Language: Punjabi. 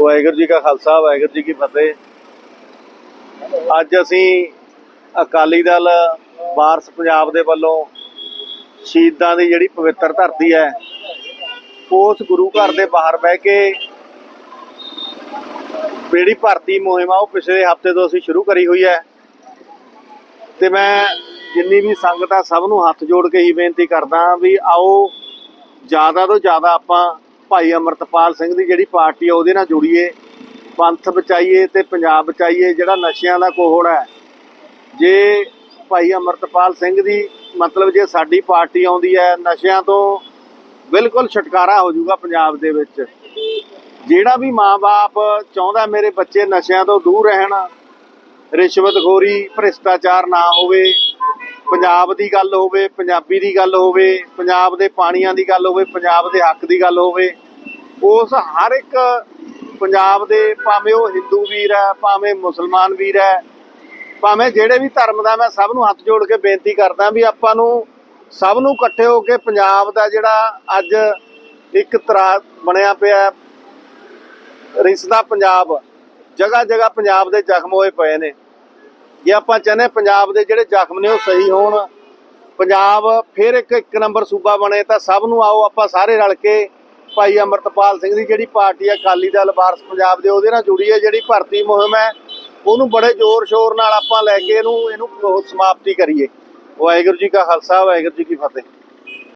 ਵਾਹਿਗੁਰੂ ਜੀ ਕਾ ਖਾਲਸਾ, ਵਾਹਿਗੁਰੂ ਜੀ ਕੀ ਫਤਿਹ। ਅੱਜ ਅਸੀਂ ਅਕਾਲੀ ਦਲ, ਵਾਰਸ ਪੰਜਾਬ ਦੇ ਵੱਲੋਂ ਸ਼ਹੀਦਾਂ ਦੀ ਜਿਹੜੀ ਪਵਿੱਤਰ ਧਰਤੀ ਹੈ, ਉਸ ਗੁਰੂ ਘਰ ਦੇ ਬਾਹਰ ਬਹਿ ਕੇ ਜਿਹੜੀ ਭਰਤੀ ਮੁਹਿੰਮ ਆ, ਉਹ ਪਿਛਲੇ ਹਫ਼ਤੇ ਤੋਂ ਅਸੀਂ ਸ਼ੁਰੂ ਕਰੀ ਹੋਈ ਹੈ। ਤੇ ਮੈਂ ਜਿੰਨੀ ਵੀ ਸੰਗਤ ਆ ਸਭ ਨੂੰ ਹੱਥ ਜੋੜ ਕੇ ਹੀ ਬੇਨਤੀ ਕਰਦਾ ਵੀ ਆਓ, ਜ਼ਿਆਦਾ ਤੋਂ ਜ਼ਿਆਦਾ ਆਪਾਂ ਭਾਈ ਅਮਰਤਪਾਲ ਸਿੰਘ ਦੀ ਜਿਹੜੀ ਪਾਰਟੀ ਆ, ਉਹਦੇ ਨਾਲ ਜੁੜੀਏ, ਪੰਥ ਬਚਾਈਏ ਤੇ ਪੰਜਾਬ ਬਚਾਈਏ, ਜਿਹੜਾ ਨਸ਼ਿਆਂ ਦਾ ਕੋਹੜ ਹੈ। ਜੇ ਭਾਈ ਅਮਰਤਪਾਲ ਸਿੰਘ ਦੀ ਮਤਲਬ ਜੇ ਸਾਡੀ ਪਾਰਟੀ ਆਉਂਦੀ ਹੈ, ਨਸ਼ਿਆਂ ਤੋਂ ਬਿਲਕੁਲ ਛੁਟਕਾਰਾ ਹੋ ਜਾਊਗਾ ਪੰਜਾਬ ਦੇ ਵਿੱਚ। ਜਿਹੜਾ ਵੀ ਮਾਂ-ਬਾਪ ਚਾਹੁੰਦਾ ਮੇਰੇ ਬੱਚੇ ਨਸ਼ਿਆਂ ਤੋਂ ਦੂਰ ਰਹਿਣ, ਰਿਸ਼ਵਤਖੋਰੀ, ਭ੍ਰਿਸ਼ਟਾਚਾਰ ਨਾ ਹੋਵੇ ਪੰਜਾਬ ਦੀ ਗੱਲ ਹੋਵੇ, ਪੰਜਾਬੀ ਦੀ ਗੱਲ ਹੋਵੇ, ਪੰਜਾਬ ਦੇ ਪਾਣੀਆਂ ਦੀ ਗੱਲ ਹੋਵੇ, ਪੰਜਾਬ ਦੇ ਹੱਕ ਦੀ ਗੱਲ ਹੋਵੇ, ਉਸ ਹਰ ਇੱਕ ਪੰਜਾਬ ਦੇ ਭਾਵੇਂ ਉਹ ਹਿੰਦੂ ਵੀਰ ਹੈ, ਭਾਵੇਂ ਮੁਸਲਮਾਨ ਵੀਰ ਹੈ, ਭਾਵੇਂ ਜਿਹੜੇ ਵੀ ਧਰਮ ਦਾ ਮੈਂ ਸਭ ਨੂੰ ਹੱਥ ਜੋੜ ਕੇ ਬੇਨਤੀ ਕਰਦਾ ਵੀ ਆਪਾਂ ਨੂੰ ਸਭ ਨੂੰ ਇਕੱਠੇ ਹੋ ਕੇ ਪੰਜਾਬ ਦਾ ਜਿਹੜਾ ਅੱਜ ਇੱਕ ਤਰਾ ਬਣਿਆ ਪਿਆ ਰਿਸਦਾ ਪੰਜਾਬ ਜਗ੍ਹਾ ਜਗਾ ਪੰਜਾਬ ਦੇ ਜ਼ਖਮ ਹੋਏ ਪਏ ਨੇ। ਜੇ ਆਪਾਂ ਚਾਹੁੰਦੇ ਹਾਂ ਪੰਜਾਬ ਦੇ ਜਿਹੜੇ ਜ਼ਖਮ ਨੇ ਉਹ ਸਹੀ ਹੋਣ, ਪੰਜਾਬ ਫਿਰ ਇੱਕ ਇੱਕ ਨੰਬਰ ਸੂਬਾ ਬਣੇ, ਤਾਂ ਸਭ ਨੂੰ ਆਓ ਆਪਾਂ ਸਾਰੇ ਰਲ ਕੇ ਭਾਈ ਅਮਰਤਪਾਲ ਸਿੰਘ ਦੀ ਜਿਹੜੀ ਪਾਰਟੀ ਹੈ ਅਕਾਲੀ ਦਲ, ਵਾਰਸ ਪੰਜਾਬ ਦੇ, ਉਹਦੇ ਨਾਲ ਜੁੜੀ ਹੈ ਜਿਹੜੀ ਭਰਤੀ ਮੁਹਿੰਮ ਹੈ, ਉਹਨੂੰ ਬੜੇ ਜ਼ੋਰ ਸ਼ੋਰ ਨਾਲ ਆਪਾਂ ਲੈ ਕੇ ਇਹਨੂੰ ਇਹਨੂੰ ਸਮਾਪਤੀ ਕਰੀਏ। ਵਾਹਿਗੁਰੂ ਜੀ ਕਾ ਖਾਲਸਾ, ਵਾਹਿਗੁਰੂ ਜੀ ਕੀ ਫਤਿਹ।